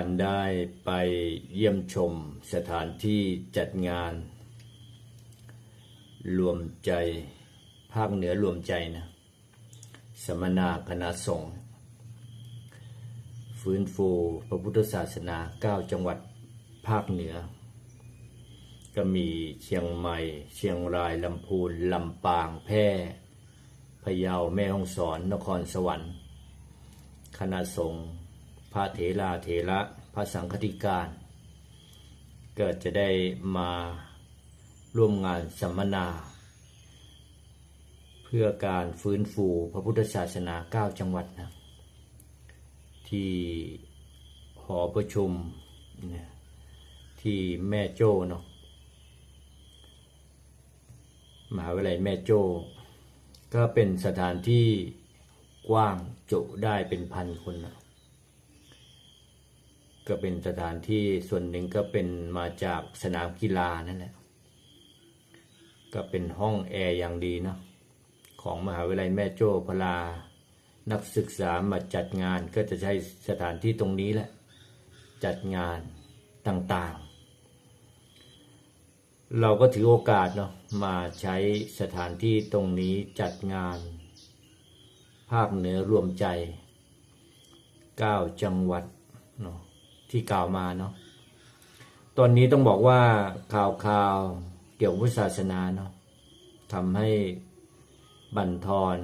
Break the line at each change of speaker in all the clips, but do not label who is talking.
การได้ไปเยี่ยมชมสถานที่จัดงาน รวมใจภาคเหนือรวมใจนะสมนาคณะสงฆ์ฟื้นฟูพระพุทธศาสนา 9 จังหวัดภาคเหนือ ก็มีเชียงใหม่ เชียงรายลำพูนลำปางแพร่พะเยาแม่ฮ่องสอนนครสวรรค์ คณะสงฆ์ พระเถราเถระพระสังฆติการ ก็จะได้มาร่วมงานสัมมนา เพื่อการฟื้นฟูพระพุทธศาสนา 9 จังหวัดนะที่หอประชุมนี่ยที่แม่โจ้เนาะมหาวิทยาลัยแม่โจ้ก็เป็นสถานที่กว้างจุได้เป็นพันคนนะ ก็เป็นสถานที่ส่วนหนึ่งก็เป็นมาจากสนามกีฬานั่นแหละ ก็เป็นห้องแอร์อย่างดีเนาะของมหาวิทยาลัยแม่โจ้พลา นักศึกษามาจัดงานก็จะใช้สถานที่ตรงนี้แหละ จัดงานต่างๆ เราก็ถือโอกาสเนาะมาใช้สถานที่ตรงนี้จัดงาน ภาคเหนือรวมใจ 9 จังหวัดเนาะ ที่กล่าวมาเนาะตอนนี้ต้องบอกว่าข่าวข่าวเกี่ยวกับศาสนาเนาะทำให้บั่นทอน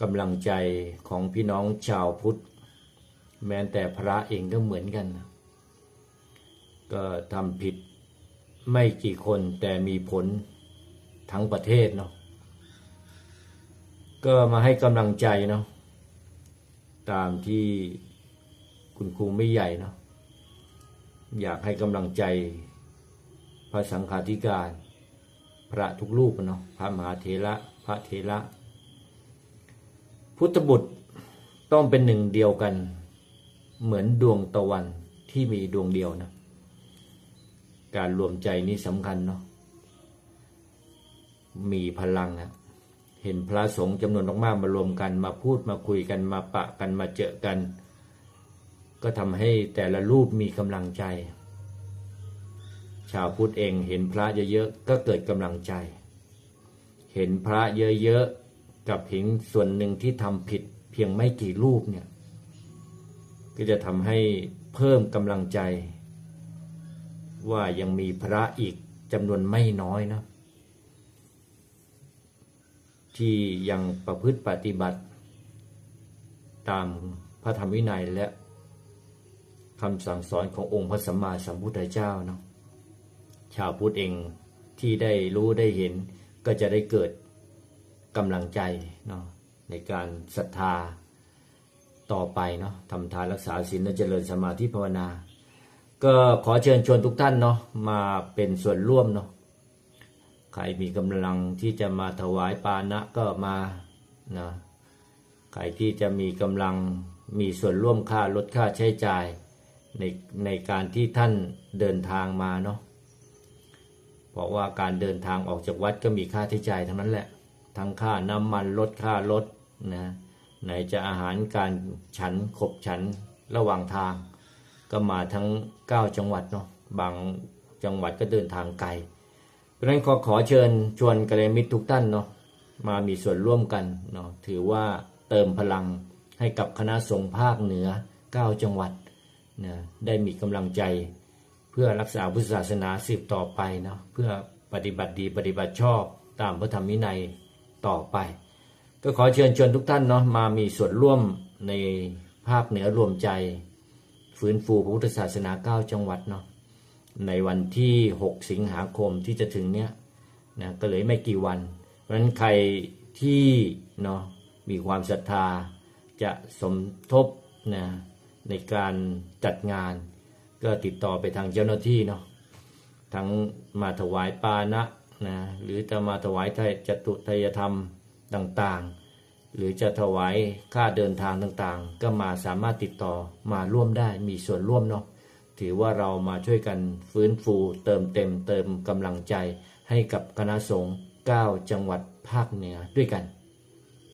กำลังใจของพี่น้องชาวพุทธ แม้แต่พระเองก็เหมือนกัน ก็ทำผิดไม่กี่คนแต่มีผลทั้งประเทศเนาะก็มาให้กำลังใจเนาะตามที่ คุณครูไม่ใหญ่เนาะอยากให้กำลังใจพระสังฆาธิการ พระทุกรูปเนาะพระมหาเถระพระเถระ พุทธบุตรต้องเป็นหนึ่งเดียวกัน เหมือนดวงตะวันที่มีดวงเดียวนะการรวมใจนี้สำคัญเนาะมีพลังนะเห็นพระสงฆ์จำนวนมากๆมารวมกันมาพูดมาคุยกันมาปะกันมาเจอกัน ก็ทำให้แต่ละรูปมีกำลังใจ ชาวพุทธเองเห็นพระเยอะๆก็เกิดกำลังใจ เห็นพระเยอะๆกับเห็นส่วนหนึ่งที่ทำผิดเพียงไม่กี่รูปเนี่ยก็จะทำให้เพิ่มกำลังใจ ว่ายังมีพระอีกจำนวนไม่น้อยนะที่ยังประพฤติปฏิบัติ ตามพระธรรมวินัยและ คำสั่งสอนขององค์พระสัมมาสัมพุทธเจ้าเนาะชาวพุทธเองที่ได้รู้ได้เห็นก็จะได้เกิดกำลังใจเนาะในการศรัทธาต่อไปเนาะทำทานรักษาศีลและเจริญสมาธิภาวนา ก็ขอเชิญชวนทุกท่านเนาะมาเป็นส่วนร่วมเนาะใครมีกำลังที่จะมาถวายปานะก็มานะใครที่จะมีกำลังมีส่วนร่วมค่าลดค่าใช้จ่าย ในในการที่ท่านเดินทางมาเนาะเพราะว่าการเดินทางออกจากวัดก็มีค่าใช้จ่ายทั้งนั้นแหละ ทั้งค่าน้ำมันลดค่ารถนะไหนจะอาหารการฉันขบฉันระหว่างทาง ก็มาทั้ง 9 จังหวัดเนาะบางจังหวัดก็เดินทางไกล เพราะฉะนั้นขอขอเชิญชวนกัลยาณมิตรทุกท่านเนาะมามีส่วนร่วมกันเนาะถือว่าเติมพลังให้กับคณะสงฆ์ภาคเหนือ 9 จังหวัด นะได้มีกำลังใจเพื่อรักษาพุทธศาสนาสืบต่อไปเนาะเพื่อปฏิบัติดีปฏิบัติชอบตามพระธรรมวินัยต่อไป ก็ขอเชิญชวนทุกท่านเนาะมามีส่วนร่วมในภาคเหนือรวมใจ ฟื้นฟูพระพุทธศาสนา 9 จังหวัดเนาะในวันที่ 6 สิงหาคมที่จะถึงเนี้ยนะก็เลยไม่กี่วัน เพราะฉะนั้นใครที่เนาะมีความศรัทธาจะสมทบนะ ในการจัดงาน ก็ติดต่อไปทางเจ้าหน้าที่เนาะทั้งมาถวายปานะนะหรือจะมาถวายไทยจตุทยธรรมต่างๆ หรือจะถวายค่าเดินทางต่างๆ ก็มาสามารถติดต่อมาร่วมได้มีส่วนร่วมเนาะถือว่าเรามาช่วยกันฟื้นฟูเติมเต็มเติมกำลังใจให้กับคณะสงฆ์9จังหวัดภาคเหนือด้วยกัน